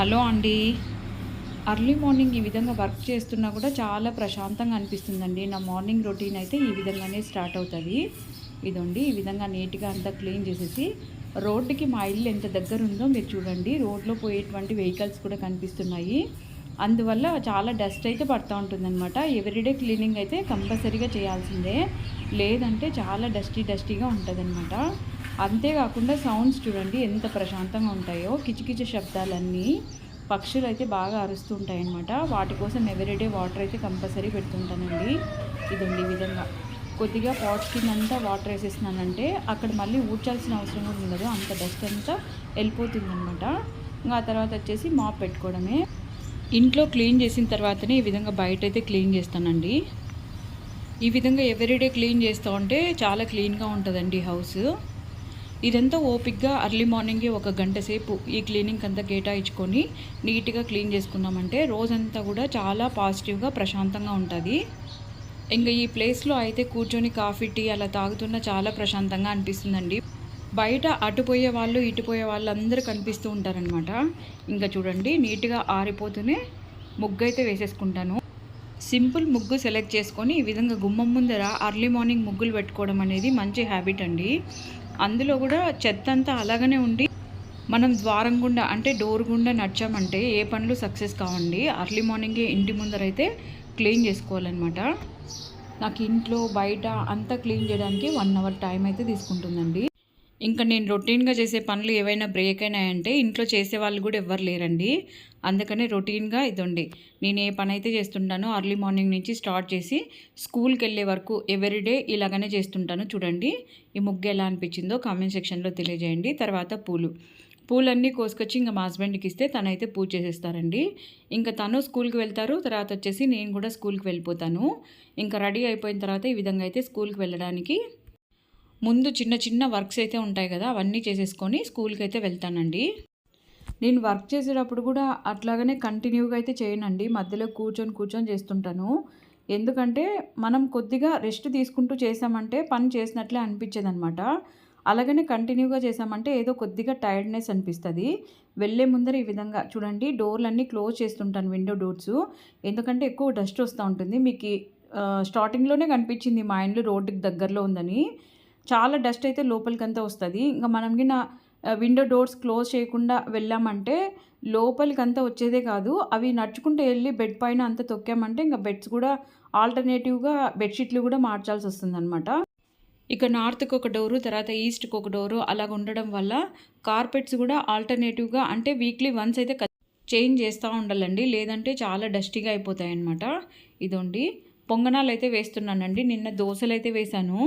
Hello అండి. Early morning ఈ విధంగా వర్క్ చేస్తున్నా కూడా చాలా ప్రశాంతంగా అనిపిస్తుందండి. నా మార్నింగ్ రొటీన్ అయితే ఈ విధంగానే స్టార్ట్ అవుతుంది. ఇదండి ఈ విధంగా నీట్గా అంతా క్లీన్ చేసేసి రోడ్డుకి మా ఇల్లు ఎంత దగ్గర ఉందో మీరు చూడండి. రోడ్లో పోయేటువంటి వెహికల్స్ కూడా కనిపిస్తున్నాయి. అందువల్ల చాలా డస్ట్ అయితే పడుతూ ఉంటుందన్నమాట. ఎవ్రీడే క్లీనింగ్ అయితే కంపల్సరీగా చేయాల్సిందే. లేదంటే చాలా డస్టీ డస్టీగా ఉంటుందన్నమాట. అంతేకాకుండా సౌండ్స్ చూడండి ఎంత ప్రశాంతంగా ఉంటాయో. కిచకిచ శబ్దాలన్నీ పక్షులు అయితే బాగా అరుస్తూ ఉంటాయన్నమాట. వాటి కోసం ఎవ్రీడే వాటర్ అయితే కంపల్సరీ పెడుతుంటానండి. ఇదండి ఈ విధంగా. కొద్దిగా పాట్స్ కిందంతా వాటర్ వేసేసినానంటే అక్కడ మళ్ళీ ఊడ్చాల్సిన అవసరం కూడా ఉండదు. అంత డస్ట్ అంతా వెళ్ళిపోతుందన్నమాట. ఇంకా ఆ తర్వాత వచ్చేసి మాప్ పెట్టుకోవడమే. ఇంట్లో క్లీన్ చేసిన తర్వాతనే ఈ విధంగా బయట అయితే క్లీన్ చేస్తానండి. ఈ విధంగా ఎవ్రీడే క్లీన్ చేస్తూ ఉంటే చాలా క్లీన్గా ఉంటుందండి హౌస్ ఇదంతా ఓపిక్గా అర్లీ మార్నింగే ఒక గంట సేపు ఈ క్లీనింగ్ అంతా కేటాయించుకొని నీట్గా క్లీన్ చేసుకున్నామంటే రోజంతా కూడా చాలా పాజిటివ్గా ప్రశాంతంగా ఉంటుంది. ఇంకా ఈ ప్లేస్లో అయితే కూర్చొని కాఫీ టీ అలా తాగుతున్న చాలా ప్రశాంతంగా అనిపిస్తుందండి. బయట అటుపోయే వాళ్ళు ఇటుపోయే వాళ్ళు అందరూ కనిపిస్తూ ఉంటారనమాట ఇంకా చూడండి నీట్గా ఆరిపోతూనే ముగ్గు అయితే వేసేసుకుంటాను. సింపుల్ ముగ్గు సెలెక్ట్ చేసుకొని ఈ విధంగా గుమ్మం ముందర అర్లీ మార్నింగ్ ముగ్గులు పెట్టుకోవడం అనేది మంచి హ్యాబిట్ అండి. అందులో కూడా చెత్త అంతా అలాగనే ఉండి మనం ద్వారం గుండా అంటే డోర్ గుండా నడిచామంటే ఏ పనులు సక్సెస్ కావండి. అర్లీ మార్నింగే ఇంటి ముందర అయితే క్లీన్ చేసుకోవాలన్నమాట. నాకు ఇంట్లో బయట అంతా క్లీన్ చేయడానికి వన్ అవర్ టైం అయితే తీసుకుంటుందండి. ఇంకా నేను రొటీన్గా చేసే పనులు ఏవైనా బ్రేక్ అయినాయంటే ఇంట్లో చేసే వాళ్ళు కూడా ఎవ్వరు లేరండి. అందుకనే రొటీన్గా ఇదండి. నేను ఏ పని అయితే చేస్తుంటానో అర్లీ మార్నింగ్ నుంచి స్టార్ట్ చేసి స్కూల్కి వెళ్ళే వరకు ఎవ్రీడే ఇలాగనే చేస్తుంటాను. చూడండి ఈ ముగ్గు ఎలా అనిపించిందో కామెంట్ సెక్షన్లో తెలియజేయండి. తర్వాత పూలు. పూలన్నీ కోసుకొచ్చి ఇంకా మా హస్బెండ్కి ఇస్తే తనైతే పూజ చేసేస్తారండి. ఇంకా తను స్కూల్కి వెళ్తారు తర్వాత వచ్చేసి నేను కూడా స్కూల్కి వెళ్ళిపోతాను. ఇంకా రెడీ అయిపోయిన తర్వాత ఈ విధంగా అయితే స్కూల్కి వెళ్ళడానికి ముందు చిన్న చిన్న వర్క్స్ అయితే ఉంటాయి కదా అవన్నీ చేసేసుకొని స్కూల్కి అయితే వెళ్తానండి. నేను వర్క్ చేసేటప్పుడు కూడా అట్లాగనే కంటిన్యూగా అయితే చేయనండి. మధ్యలో కూర్చొని కూర్చొని చేస్తుంటాను. ఎందుకంటే మనం కొద్దిగా రెస్ట్ తీసుకుంటూ చేసామంటే పని చేసినట్లే అనిపించేది అనమాట అలాగనే కంటిన్యూగా చేసామంటే ఏదో కొద్దిగా టైర్డ్నెస్ అనిపిస్తుంది. వెళ్ళే ముందర ఈ విధంగా చూడండి డోర్లన్నీ క్లోజ్ చేస్తుంటాను విండో డోర్స్. ఎందుకంటే ఎక్కువ డస్ట్ వస్తూ ఉంటుంది. మీకు స్టార్టింగ్లోనే కనిపించింది మా ఇండ్లు రోడ్డుకి దగ్గరలో ఉందని. చాలా డస్ట్ అయితే లోపలికంతా వస్తుంది. ఇంకా మనం గిన విండో డోర్స్ క్లోజ్ చేయకుండా వెళ్ళామంటే లోపలికంతా వచ్చేదే కాదు. అవి నడుచుకుంటూ వెళ్ళి బెడ్ పైన అంతా తొక్కామంటే ఇంకా బెడ్స్ కూడా ఆల్టర్నేటివ్గా బెడ్షీట్లు కూడా మార్చాల్సి వస్తుందన్నమాట. ఇక నార్త్కి ఒక డోరు తర్వాత ఈస్ట్కి ఒక డోరు అలాగ ఉండడం వల్ల కార్పెట్స్ కూడా ఆల్టర్నేటివ్గా అంటే వీక్లీ వన్స్ అయితే చేంజ్ చేస్తూ ఉండాలండి. లేదంటే చాలా డస్టీగా అయిపోతాయి అన్నమాట ఇదండి. పొంగనాలు అయితే వేస్తున్నానండి. నిన్న దోశలు అయితే వేశాను.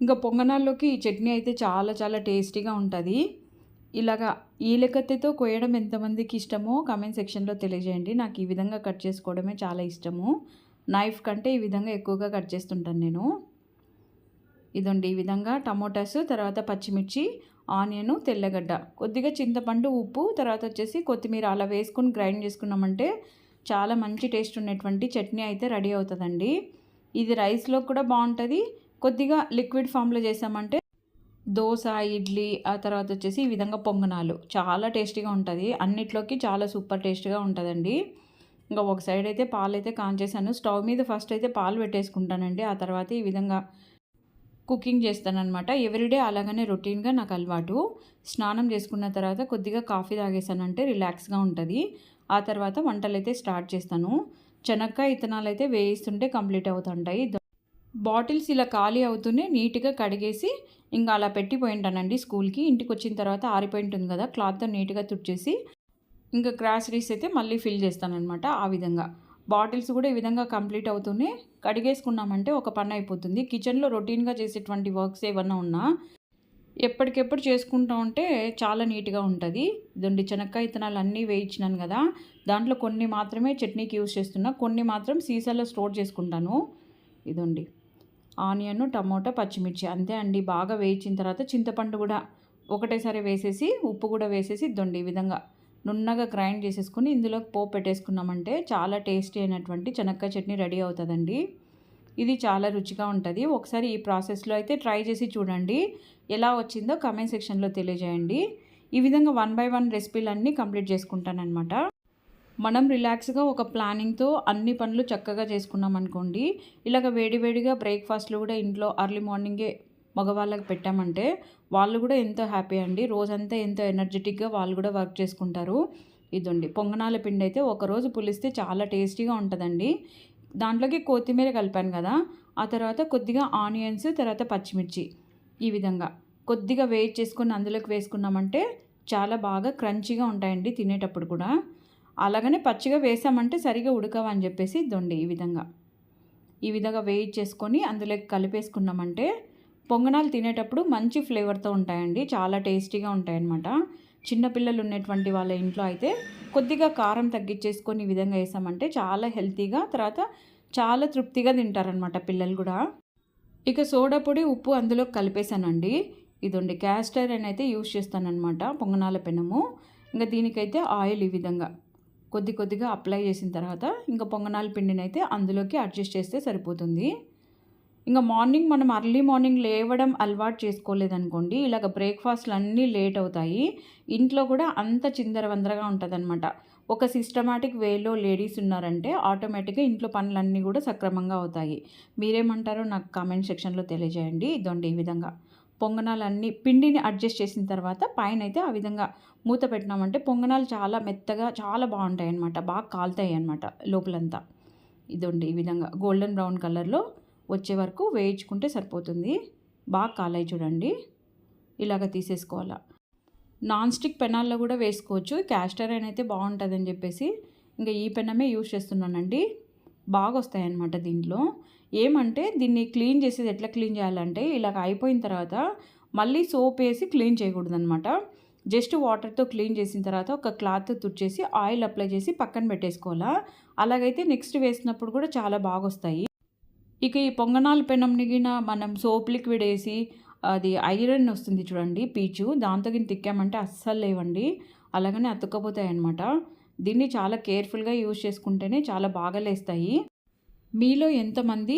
ఇంకా పొంగనాల్లోకి ఈ చట్నీ అయితే చాలా చాలా టేస్టీగా ఉంటుంది. ఇలాగా ఈ లెక్కతో కోయడం ఎంతమందికి ఇష్టమో కామెంట్ సెక్షన్లో తెలియజేయండి. నాకు ఈ విధంగా కట్ చేసుకోవడమే చాలా ఇష్టము. నైఫ్ కంటే ఈ విధంగా ఎక్కువగా కట్ చేస్తుంటాను నేను. ఇదండి ఈ విధంగా టమోటాస్ తర్వాత పచ్చిమిర్చి ఆనియన్ తెల్లగడ్డ. కొద్దిగా చింతపండు ఉప్పు తర్వాత వచ్చేసి కొత్తిమీర అలా వేసుకొని గ్రైండ్ చేసుకున్నామంటే చాలా మంచి టేస్ట్ ఉన్నటువంటి చట్నీ అయితే రెడీ అవుతుందండి. ఇది రైస్లో కూడా బాగుంటుంది. కొద్దిగా లిక్విడ్ ఫామ్లో చేసామంటే దోశ ఇడ్లీ ఆ తర్వాత వచ్చేసి ఈ విధంగా పొంగనాలు. చాలా టేస్టీగా ఉంటుంది. అన్నిట్లోకి చాలా సూపర్ టేస్ట్గా ఉంటుందండి. ఇంకా ఒక సైడ్ అయితే పాలు అయితే కాంచేసాను స్టవ్ మీద ఫస్ట్ అయితే పాలు పెట్టేసుకుంటానండి. ఆ తర్వాత ఈ విధంగా కుకింగ్ చేస్తానమాట ఎవ్రీడే అలాగనే రొటీన్గా నాకు అలవాటు. స్నానం చేసుకున్న తర్వాత కొద్దిగా కాఫీ తాగేసానంటే రిలాక్స్గా ఉంటుంది. ఆ తర్వాత వంటలు అయితే స్టార్ట్ చేస్తాను. చెనక్కాయ ఇత్తనాలు అయితే వేయిస్తుంటే కంప్లీట్ అవుతుంటాయి. బాటిల్స్ ఇలా ఖాళీ అవుతూనే నీట్గా కడిగేసి ఇంకా అలా పెట్టిపోయింటానండి స్కూల్కి. ఇంటికి వచ్చిన తర్వాత ఆరిపోయి ఉంటుంది కదా క్లాత్తో నీట్గా తుడిచేసి ఇంకా గ్రాసరీస్ అయితే మళ్ళీ ఫిల్ చేస్తానమాట ఆ విధంగా. బాటిల్స్ కూడా ఈ విధంగా కంప్లీట్ అవుతూనే కడిగేసుకున్నామంటే ఒక పని అయిపోతుంది. కిచెన్లో రొటీన్గా చేసేటువంటి వర్క్స్ ఏమన్నా ఉన్నా ఎప్పటికెప్పుడు చేసుకుంటా ఉంటే చాలా నీట్గా ఉంటుంది. ఇదండి చెనక్కాయ ఇత్తనాలు అన్నీ వేయించినాను కదా దాంట్లో కొన్ని మాత్రమే చట్నీకి యూస్ చేస్తున్నా కొన్ని మాత్రం సీసాలో స్టోర్ చేసుకుంటాను. ఇదండి. ఆనియన్ టమోటా పచ్చిమిర్చి అంతే అండి. బాగా వేయించిన తర్వాత చింతపండు కూడా ఒకటేసారి వేసేసి ఉప్పు కూడా వేసేసి ఇద్దండి ఈ విధంగా. నున్నగా గ్రైండ్ చేసేసుకుని ఇందులో పోపు పెట్టేసుకున్నామంటే చాలా టేస్టీ అయినటువంటి చెనక్కాయ చట్నీ రెడీ అవుతుందండి. ఇది చాలా రుచిగా ఉంటుంది. ఒకసారి ఈ ప్రాసెస్లో అయితే ట్రై చేసి చూడండి. ఎలా వచ్చిందో కమెంట్ సెక్షన్లో తెలియజేయండి. ఈ విధంగా వన్ బై వన్ రెసిపీలన్నీ కంప్లీట్ చేసుకుంటానన్నమాట. మనం రిలాక్స్గా ఒక ప్లానింగ్తో అన్ని పనులు చక్కగా చేసుకున్నాం అనుకోండి ఇలాగ వేడివేడిగా బ్రేక్ఫాస్ట్లు కూడా ఇంట్లో అర్లీ మార్నింగే మగవాళ్ళకి పెట్టామంటే వాళ్ళు కూడా ఎంతో హ్యాపీ అండి. రోజంతా ఎంతో ఎనర్జెటిక్గా వాళ్ళు కూడా వర్క్ చేసుకుంటారు. ఇదండి పొంగనాల పిండి అయితే ఒకరోజు పులిస్తే చాలా టేస్టీగా ఉంటుందండి. దాంట్లోకి కొత్తిమీర కలిపాను కదా ఆ తర్వాత కొద్దిగా ఆనియన్స్ తర్వాత పచ్చిమిర్చి ఈ విధంగా కొద్దిగా వేట్ చేసుకుని అందులోకి వేసుకున్నామంటే చాలా బాగా క్రంచీగా ఉంటాయండి తినేటప్పుడు కూడా. అలాగనే పచ్చిగా వేసామంటే సరిగా ఉడకవని చెప్పేసి దొండి ఈ విధంగా. ఈ విధంగా వేయి చేసుకొని అందులో కలిపేసుకున్నామంటే పొంగనాలు తినేటప్పుడు మంచి ఫ్లేవర్తో ఉంటాయండి చాలా టేస్టీగా ఉంటాయన్నమాట. చిన్నపిల్లలు ఉన్నటువంటి వాళ్ళ ఇంట్లో అయితే కొద్దిగా కారం తగ్గించేసుకొని ఈ విధంగా వేసామంటే చాలా హెల్తీగా తర్వాత చాలా తృప్తిగా తింటారనమాట పిల్లలు కూడా. ఇక సోడా పొడి ఉప్పు అందులో కలిపేశానండి ఇదండి క్యాస్టర్ అని అయితే యూస్ చేస్తానన్నమాట పొంగనాల పెనము. ఇంకా దీనికైతే ఆయిల్ ఈ విధంగా. కొద్ది కొద్దిగా అప్లై చేసిన తర్వాత ఇంకా పొంగనాల పిండిని అయితే అందులోకి అడ్జస్ట్ చేస్తే సరిపోతుంది. ఇంకా మార్నింగ్ మనం అర్లీ మార్నింగ్ లేవడం అలవాటు చేసుకోలేదనుకోండి ఇలాగ బ్రేక్ఫాస్ట్లు అన్నీ లేట్ అవుతాయి. ఇంట్లో కూడా అంత చిందరవందరగా ఉంటుంది ఒక సిస్టమాటిక్ వేలో లేడీస్ ఉన్నారంటే ఆటోమేటిక్గా ఇంట్లో పనులన్నీ కూడా సక్రమంగా అవుతాయి. మీరేమంటారో నాకు కామెంట్ సెక్షన్లో తెలియజేయండి. ఇదండి ఈ విధంగా. పొంగనాలన్నీ పిండిని అడ్జస్ట్ చేసిన తర్వాత పైన అయితే ఆ విధంగా మూత పెట్టినామంటే పొంగనాలు చాలా మెత్తగా చాలా బాగుంటాయి అన్నమాట బాగా కాలుతాయి అనమాట లోపలంతా. ఇదండి ఈ విధంగా గోల్డెన్ బ్రౌన్ కలర్లో వచ్చే వరకు వేయించుకుంటే సరిపోతుంది. బాగా కాలాయి చూడండి. ఇలాగ తీసేసుకోవాలా. నాన్ స్టిక్ పెనాల్లో కూడా వేసుకోవచ్చు. క్యాస్టర్ అయిన అయితే బాగుంటుందని చెప్పేసి ఇంకా ఈ పెనమే యూజ్ చేస్తున్నానండి. బాగా వస్తాయన్నమాట దీంట్లో. ఏమంటే దీన్ని క్లీన్ చేసేది ఎట్లా క్లీన్ చేయాలంటే ఇలాగ అయిపోయిన తర్వాత మళ్ళీ సోప్ వేసి క్లీన్ చేయకూడదు అనమాట జస్ట్ వాటర్తో క్లీన్ చేసిన తర్వాత ఒక క్లాత్ తుడిచేసి ఆయిల్ అప్లై చేసి పక్కన పెట్టేసుకోవాలా. అలాగైతే నెక్స్ట్ వేసినప్పుడు కూడా చాలా బాగా వస్తాయి ఇక ఈ పొంగనాల పెనం నిగిన మనం సోప్ లిక్విడ్ వేసి అది ఐరన్ వస్తుంది చూడండి పీచు. దాంతో కింద తిక్కామంటే అస్సలు లేవండి. అలాగనే అతుక్కపోతాయి అనమాట దీన్ని చాలా కేర్ఫుల్గా యూజ్ చేసుకుంటేనే చాలా బాగా లేస్తాయి. మీలో ఎంతమంది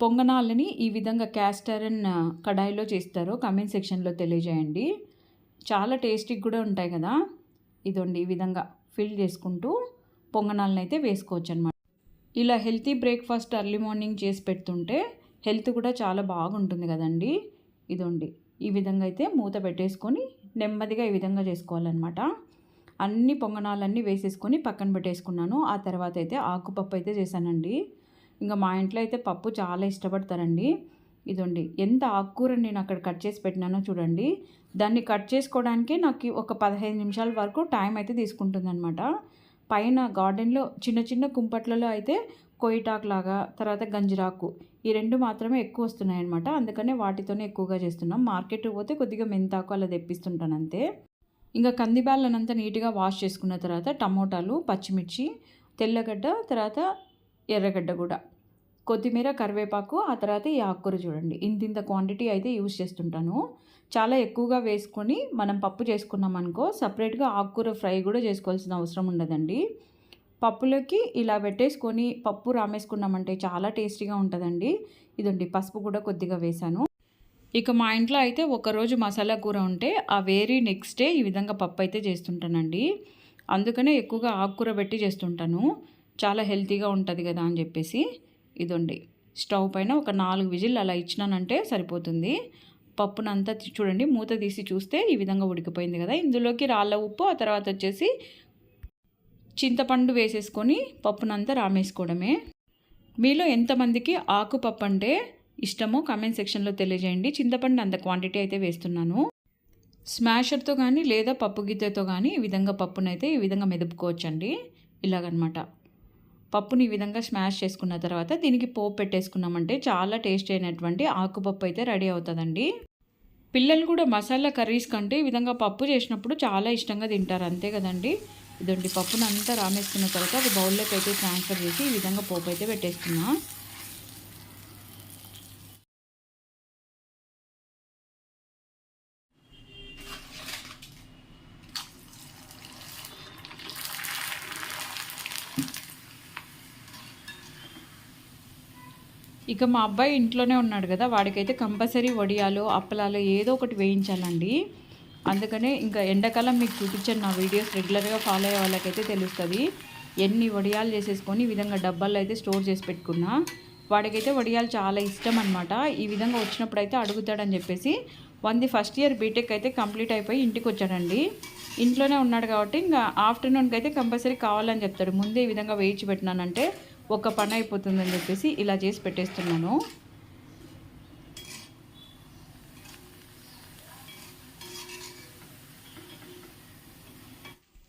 పొంగనాలని ఈ విధంగా క్యాస్టరన్ కడాయిలో చేస్తారో కమెంట్ సెక్షన్లో తెలియజేయండి. చాలా టేస్టీగా కూడా ఉంటాయి కదా. ఇదండి ఈ విధంగా ఫిల్ చేసుకుంటూ పొంగనాలను అయితే వేసుకోవచ్చు అనమాట ఇలా హెల్తీ బ్రేక్ఫాస్ట్ అర్లీ మార్నింగ్ చేసి పెడుతుంటే హెల్త్ కూడా చాలా బాగుంటుంది కదండి. ఇదండి ఈ విధంగా అయితే మూత పెట్టేసుకొని నెమ్మదిగా ఈ విధంగా చేసుకోవాలన్నమాట. అన్ని పొంగనాలన్నీ వేసేసుకొని పక్కన పెట్టేసుకున్నాను. ఆ తర్వాత అయితే ఆకుపప్పు అయితే చేశానండి. ఇంకా మా ఇంట్లో అయితే పప్పు చాలా ఇష్టపడతారండి. ఇదండి ఎంత ఆకుకూరని నేను అక్కడ కట్ చేసి పెట్టినానో చూడండి. దాన్ని కట్ చేసుకోవడానికి నాకు ఒక పదహైదు నిమిషాల వరకు టైం అయితే తీసుకుంటుందన్నమాట. పైన గార్డెన్లో చిన్న చిన్న కుంపట్లలో అయితే కొయిటాక్ లాగా తర్వాత గంజిరాకు ఈ రెండు మాత్రమే ఎక్కువ వస్తున్నాయి అనమాట అందుకనే వాటితోనే ఎక్కువగా చేస్తున్నాం. మార్కెట్ పోతే కొద్దిగా మెంతాకు అలా తెప్పిస్తుంటాను అంతే. ఇంకా కందిబ్యాళ్ళనంతా నీట్గా వాష్ చేసుకున్న తర్వాత టమోటాలు పచ్చిమిర్చి తెల్లగడ్డ తర్వాత ఎర్రగడ్డ కూడా. కొత్తిమీర కరివేపాకు ఆ తర్వాత ఈ ఆకుకూర చూడండి. ఇంత ఇంత క్వాంటిటీ అయితే యూజ్ చేస్తుంటాను. చాలా ఎక్కువగా వేసుకొని మనం పప్పు చేసుకున్నాం అనుకో సపరేట్గా ఆకుకూర ఫ్రై కూడా చేసుకోవాల్సిన అవసరం ఉండదండి. పప్పులోకి ఇలా పెట్టేసుకొని పప్పు రామేసుకున్నామంటే చాలా టేస్టీగా ఉంటుందండి. ఇదండి పసుపు కూడా కొద్దిగా వేశాను ఇక మా ఇంట్లో అయితే ఒకరోజు మసాలా కూర ఉంటే ఆ వేరీ నెక్స్ట్ డే ఈ విధంగా పప్పు అయితే చేస్తుంటానండి. అందుకనే ఎక్కువగా ఆకుకూర పెట్టి చేస్తుంటాను. చాలా హెల్తీగా ఉంటుంది కదా అని చెప్పేసి ఇదండి. స్టవ్ పైన ఒక నాలుగు విజిల్ అలా ఇచ్చినానంటే సరిపోతుంది. పప్పునంతా చూడండి మూత తీసి చూస్తే ఈ విధంగా ఉడికిపోయింది కదా. ఇందులోకి రాళ్ళ ఉప్పు ఆ తర్వాత వచ్చేసి చింతపండు వేసేసుకొని పప్పునంతా రామేసుకోవడమే. మీలో ఎంతమందికి ఆకుపప్పు అంటే ఇష్టమో కామెంట్ సెక్షన్లో తెలియజేయండి. చింతపండు అంత క్వాంటిటీ అయితే వేస్తున్నాను. స్మాషర్తో కానీ లేదా పప్పు గిద్దెతో కానీ ఈ విధంగా పప్పునైతే ఈ విధంగా మెదుపుకోవచ్చండి. ఇలాగనమాట. పప్పుని ఈ విధంగా స్మాష్ చేసుకున్న తర్వాత దీనికి పోపు పెట్టేసుకున్నామంటే చాలా టేస్ట్ అయినటువంటి ఆకుపప్పు అయితే రెడీ అవుతుందండి. పిల్లలు కూడా మసాలా కర్రీస్ కంటే ఈ విధంగా పప్పు చేసినప్పుడు చాలా ఇష్టంగా తింటారు అంతే కదండి. ఇదండి పప్పును అంతా రామేసుకున్న తర్వాత అది బౌల్లోకి అయితే ట్రాన్స్ఫర్ చేసి ఈ విధంగా పోపు అయితే పెట్టేస్తున్నాను ఇక మా అబ్బాయి ఇంట్లోనే ఉన్నాడు కదా వాడికైతే కంపల్సరీ వడియాలు అప్పలాలు ఏదో ఒకటి వేయించాలండి. అందుకనే ఇంకా ఎండాకాలం మీకు చూపించాను నా వీడియోస్ రెగ్యులర్గా ఫాలో అయ్యే వాళ్ళకైతే తెలుస్తుంది. ఎన్ని వడియాలు చేసేసుకొని ఈ విధంగా డబ్బాల్లో అయితే స్టోర్ చేసి పెట్టుకున్నా. వాడికైతే వడియాలు చాలా ఇష్టం అనమాట ఈ విధంగా వచ్చినప్పుడు అయితే అడుగుతాడని చెప్పేసి వంది ఫస్ట్ ఇయర్ బీటెక్ అయితే కంప్లీట్ అయిపోయి ఇంటికి వచ్చాడండి. ఇంట్లోనే ఉన్నాడు కాబట్టి ఇంకా ఆఫ్టర్నూన్కి అయితే కంపల్సరీ కావాలని చెప్తాడు. ముందే ఈ విధంగా వేయించి పెట్టినానంటే ఒక పని అయిపోతుందని చెప్పేసి ఇలా చేసి పెట్టేస్తున్నాను.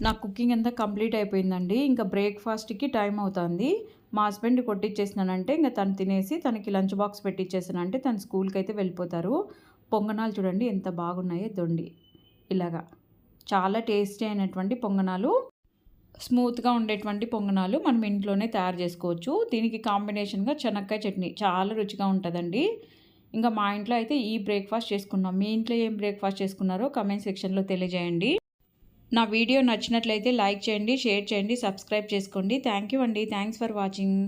నా కుకింగ్ అంతా కంప్లీట్ అయిపోయిందండి. ఇంకా బ్రేక్ఫాస్ట్కి టైం అవుతుంది. మా హస్బెండ్ కొట్టిచ్చేసినానంటే ఇంకా తను తినేసి తనకి లంచ్ బాక్స్ పెట్టించేసానంటే తను స్కూల్కి అయితే వెళ్ళిపోతారు. పొంగనాలు చూడండి ఎంత బాగున్నాయో దొండి. ఇలాగా. చాలా టేస్టీ అయినటువంటి పొంగనాలు. స్మూత్గా ఉండేటువంటి పొంగనాలు మనం ఇంట్లోనే తయారు చేసుకోవచ్చు. దీనికి కాంబినేషన్గా చెనక్కాయ చట్నీ చాలా రుచిగా ఉంటుందండి. ఇంకా మా ఇంట్లో అయితే ఈ బ్రేక్ఫాస్ట్ చేసుకున్నాం. మీ ఇంట్లో ఏం బ్రేక్ఫాస్ట్ చేసుకున్నారో కమెంట్ సెక్షన్లో తెలియజేయండి. నా వీడియో నచ్చినట్లయితే లైక్ చేయండి షేర్ చేయండి సబ్స్క్రైబ్ చేసుకోండి. థ్యాంక్ యూ అండి. Thanks for watching.